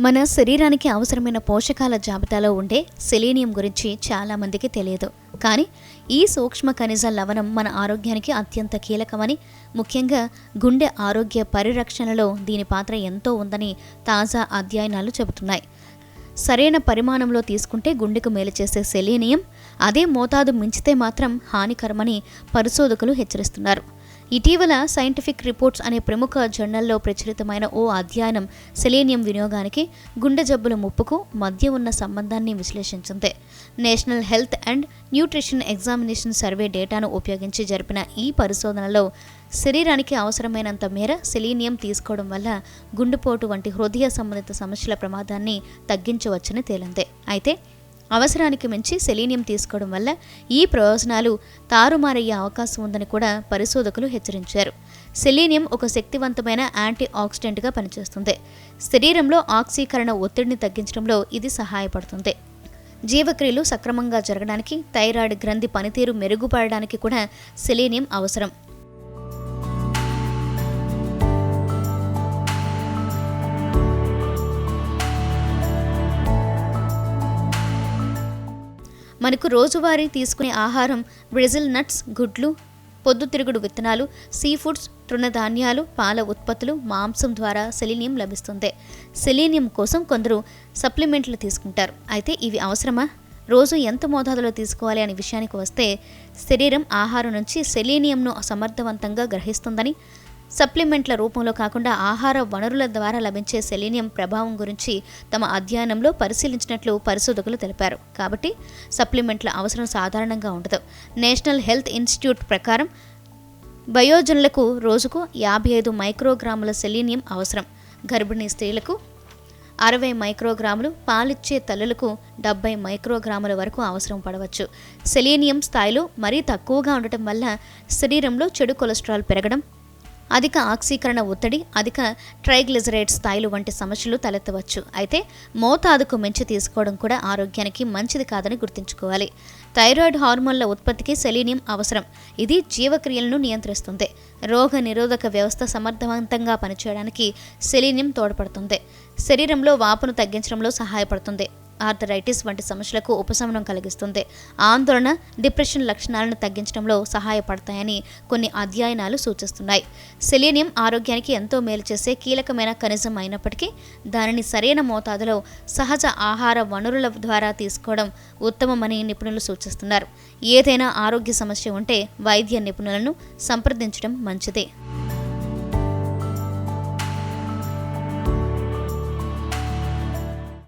మన శరీరానికి అవసరమైన పోషకాల జాబితాలో ఉండే సెలీనియం గురించి చాలామందికి తెలియదు. కానీ ఈ సూక్ష్మ ఖనిజ లవణం మన ఆరోగ్యానికి అత్యంత కీలకమని ముఖ్యంగా గుండె ఆరోగ్య పరిరక్షణలో దీని పాత్ర ఎంతో ఉందని తాజా అధ్యయనాలు చెబుతున్నాయి. సరైన పరిమాణంలో తీసుకుంటే గుండెకు మేలు చేసే సెలీనియం అదే మోతాదు మించితే మాత్రం హానికరమని పరిశోధకులు హెచ్చరిస్తున్నారు. ఇటీవల సైంటిఫిక్ రిపోర్ట్స్ అనే ప్రముఖ జర్నల్లో ప్రచురితమైన ఓ అధ్యయనం సెలీనియం వినియోగానికి గుండె జబ్బుల ముప్పుకు మధ్య ఉన్న సంబంధాన్ని విశ్లేషించింది. National health and nutrition examination survey డేటాను ఉపయోగించి జరిపిన ఈ పరిశోధనలో శరీరానికి అవసరమైనంత మేర సెలీనియం తీసుకోవడం వల్ల గుండెపోటు వంటి హృదయ సంబంధిత సమస్యల ప్రమాదాన్ని తగ్గించవచ్చని తేలింది. అయితే అవసరానికి మించి సెలీనియం తీసుకోవడం వల్ల ఈ ప్రయోజనాలు తారుమారయ్యే అవకాశం ఉందని కూడా పరిశోధకులు హెచ్చరించారు. సెలీనియం ఒక శక్తివంతమైన యాంటీ ఆక్సిడెంట్గా పనిచేస్తుంది. శరీరంలో ఆక్సీకరణ ఒత్తిడిని తగ్గించడంలో ఇది సహాయపడుతుంది. జీవక్రియలు సక్రమంగా జరగడానికి థైరాయిడ్ గ్రంథి పనితీరు మెరుగుపడడానికి కూడా సెలీనియం అవసరం. మనకు రోజువారీ తీసుకునే ఆహారం బ్రెజిల్ నట్స్ గుడ్లు పొద్దుతిరుగుడు విత్తనాలు సీ ఫుడ్స్ తృణధాన్యాలు పాల ఉత్పత్తులు మాంసం ద్వారా సెలీనియం లభిస్తుంది. సెలీనియం కోసం కొందరు సప్లిమెంట్లు తీసుకుంటారు. అయితే ఇవి అవసరమా? రోజు ఎంత మోతాదులో తీసుకోవాలి అనే విషయానికి వస్తే శరీరం ఆహారం నుంచి సెలీనియంను సమర్థవంతంగా గ్రహిస్తుందని సప్లిమెంట్ల రూపంలో కాకుండా ఆహార వనరుల ద్వారా లభించే సెలీనియం ప్రభావం గురించి తమ అధ్యయనంలో పరిశీలించినట్లు పరిశోధకులు తెలిపారు. కాబట్టి సప్లిమెంట్ల అవసరం సాధారణంగా ఉండదు. నేషనల్ హెల్త్ ఇన్స్టిట్యూట్ ప్రకారం బయోజనులకు రోజుకు యాభై ఐదు మైక్రోగ్రాముల సెలీనియం అవసరం. గర్భిణీ స్త్రీలకు అరవై మైక్రోగ్రాములు పాలిచ్చే తల్లులకు డెబ్బై మైక్రోగ్రాముల వరకు అవసరం పడవచ్చు. సెలీనియం స్థాయిలు మరీ తక్కువగా ఉండటం వల్ల శరీరంలో చెడు కొలెస్ట్రాల్ పెరగడం అధిక ఆక్సీకరణ ఒత్తిడి అధిక ట్రైగ్లిజరేట్ స్థాయిలు వంటి సమస్యలు తలెత్తవచ్చు. అయితే మోతాదుకు మించి తీసుకోవడం కూడా ఆరోగ్యానికి మంచిది కాదని గుర్తుంచుకోవాలి. థైరాయిడ్ హార్మోన్ల ఉత్పత్తికి సెలీనియం అవసరం. ఇది జీవక్రియలను నియంత్రిస్తుంది. రోగ నిరోధక వ్యవస్థ సమర్థవంతంగా పనిచేయడానికి సెలీనియం తోడ్పడుతుంది. శరీరంలో వాపును తగ్గించడంలో సహాయపడుతుంది. ఆర్థరైటిస్ వంటి సమస్యలకు ఉపశమనం కలిగిస్తుంది. ఆందోళన డిప్రెషన్ లక్షణాలను తగ్గించడంలో సహాయపడతాయని కొన్ని అధ్యయనాలు సూచిస్తున్నాయి. సెలీనియం ఆరోగ్యానికి ఎంతో మేలు చేసే కీలకమైన ఖనిజం అయినప్పటికీ దానిని సరైన మోతాదులో సహజ ఆహార వనరుల ద్వారా తీసుకోవడం ఉత్తమమని నిపుణులు సూచిస్తున్నారు. ఏదైనా ఆరోగ్య సమస్య ఉంటే వైద్య నిపుణులను సంప్రదించడం మంచిదే.